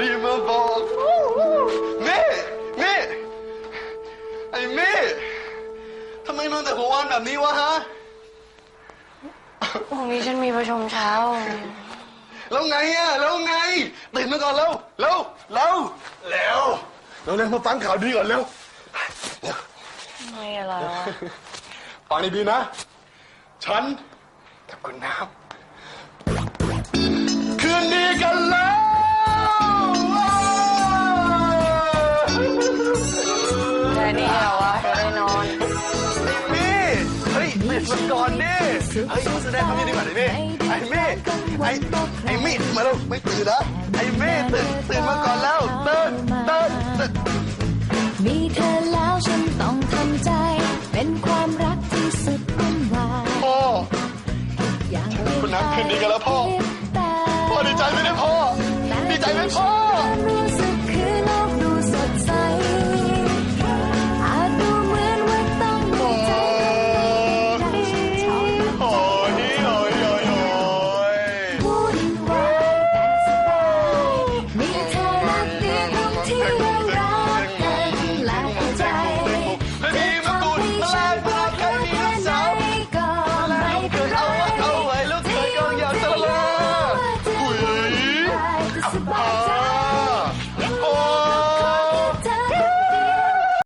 ดีมาบอกนี่นี่ไอ้เมี่ทำไมนอนแต่หัววันแบบนี้วะฮะ พรุ่งนี้ฉันมีประชุมเช้า แล้วไงอะแล้วไงตื่นมาก่อนแล้วแล้วแล้วเร็วแล้เร่งมาฟังข่าวดีก่อนเร็วไม่อะไรวะ ฟัดีนะ ฉันกับคุณน้ำ มี่เฮ้ยตื่นมาก่อนดิเฮ้ยแสดงความยินดีก่อนไอ้มี่ไอ้มี่ไอ้ไอ้มี่มาแล้วไม่ตื่นนะไอ้มี่ตื่นตื่นมาก่อนแล้วตื่นตื่นตื่นมีเธอแล้วฉันต้องทำใจ เป็นความรักที่สุดวุ่นวายพ่อคุณน้ำคืนดีกันแล้วพ่อเปรียบ